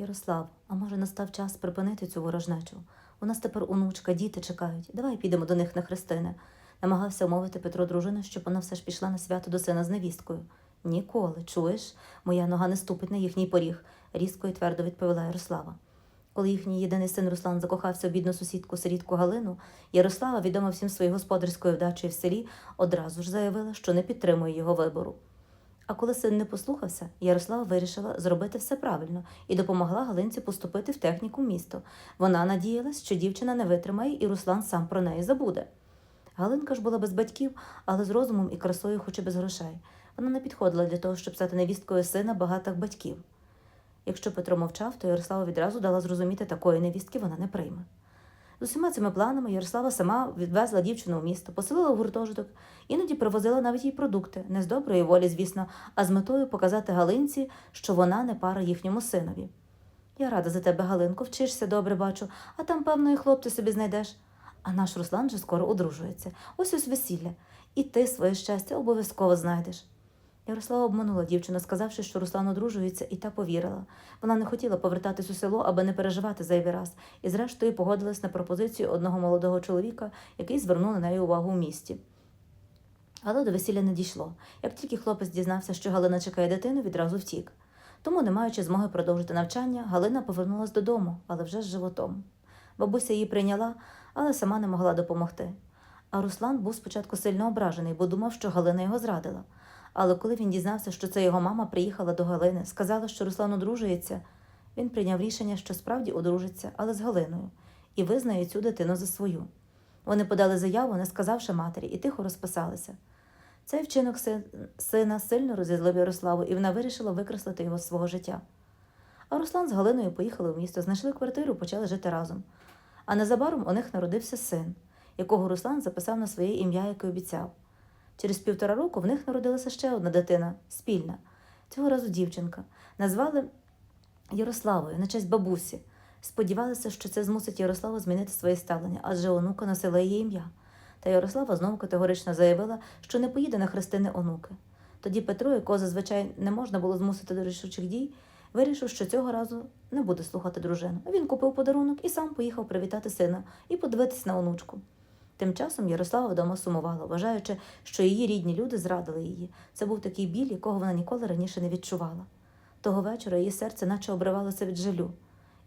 Ярослав, а може настав час припинити цю ворожнечу? У нас тепер онучка, діти чекають. Давай підемо до них на хрестини. Намагався умовити Петро дружину, щоб вона все ж пішла на свято до сина з невісткою. Ніколи, чуєш, моя нога не ступить на їхній поріг, різко і твердо відповіла Ярослава. Коли їхній єдиний син Руслан закохався в бідну сусідку сирітку Галину, Ярослава, відома всім своєю господарською вдачею в селі, одразу ж заявила, що не підтримує його вибору. А коли син не послухався, Ярослава вирішила зробити все правильно і допомогла Галинці поступити в техніку місто. Вона надіялась, що дівчина не витримає, і Руслан сам про неї забуде. Галинка ж була без батьків, але з розумом і красою, хоч і без грошей. Вона не підходила для того, щоб стати невісткою сина багатих батьків. Якщо Петро мовчав, то Ярослава відразу дала зрозуміти, такої невістки вона не прийме. З усіма цими планами Ярослава сама відвезла дівчину в місто, поселила в гуртожиток, іноді привозила навіть їй продукти, не з доброї волі, звісно, а з метою показати Галинці, що вона не пара їхньому синові. Я рада за тебе, Галинко, вчишся добре бачу, а там, певно, і хлопця собі знайдеш. А наш Руслан вже скоро одружується. Ось ось весілля. І ти своє щастя обов'язково знайдеш. Ярослава обманула дівчину, сказавши, що Руслан одружується, і та повірила. Вона не хотіла повертатись у село, аби не переживати зайвий раз, і зрештою погодилась на пропозицію одного молодого чоловіка, який звернув на неї увагу в місті. Але до весілля не дійшло. Як тільки хлопець дізнався, що Галина чекає дитину, відразу втік. Тому, не маючи змоги продовжити навчання, Галина повернулась додому, але вже з животом. Бабуся її прийняла, але сама не могла допомогти. А Руслан був спочатку сильно ображений, бо думав, що Галина його зрадила. Але коли він дізнався, що це його мама приїхала до Галини, сказала, що Руслан одружується, він прийняв рішення, що справді одружиться, але з Галиною, і визнає цю дитину за свою. Вони подали заяву, не сказавши матері, і тихо розписалися. Цей вчинок сина сильно розізлив Ярославу, і вона вирішила викреслити його з свого життя. А Руслан з Галиною поїхали в місто, знайшли квартиру, почали жити разом. А незабаром у них народився син, якого Руслан записав на своє ім'я, як і обіцяв. Через півтора року в них народилася ще одна дитина спільна. Цього разу дівчинка. Назвали Ярославою на честь бабусі. Сподівалися, що це змусить Ярославу змінити своє ставлення, адже онука носила її ім'я. Та Ярослава знову категорично заявила, що не поїде на хрестини онуки. Тоді Петро, якого зазвичай не можна було змусити до рішучих дій, вирішив, що цього разу не буде слухати дружину. Він купив подарунок і сам поїхав привітати сина і подивитись на онучку. Тим часом Ярослава вдома сумувала, вважаючи, що її рідні люди зрадили її. Це був такий біль, якого вона ніколи раніше не відчувала. Того вечора її серце наче обривалося від жалю,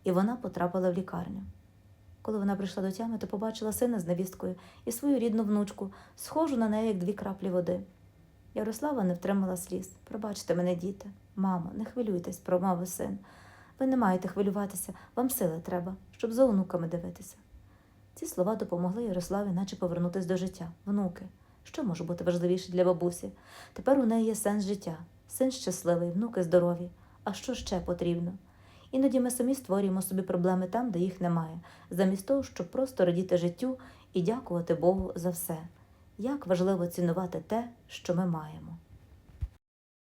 і вона потрапила в лікарню. Коли вона прийшла до тями, то побачила сина з невісткою і свою рідну внучку, схожу на неї, як дві краплі води. Ярослава не втримала сліз. Пробачте мене, діти. Мамо, не хвилюйтесь, промовив син. Ви не маєте хвилюватися, вам сили треба, щоб за онуками дивитися. Ці слова допомогли Ярославі, наче повернутися до життя. Внуки. Що може бути важливіше для бабусі? Тепер у неї є сенс життя, син щасливий, внуки здорові. А що ще потрібно? Іноді ми самі створюємо собі проблеми там, де їх немає, замість того, щоб просто радіти життю і дякувати Богу за все. Як важливо цінувати те, що ми маємо.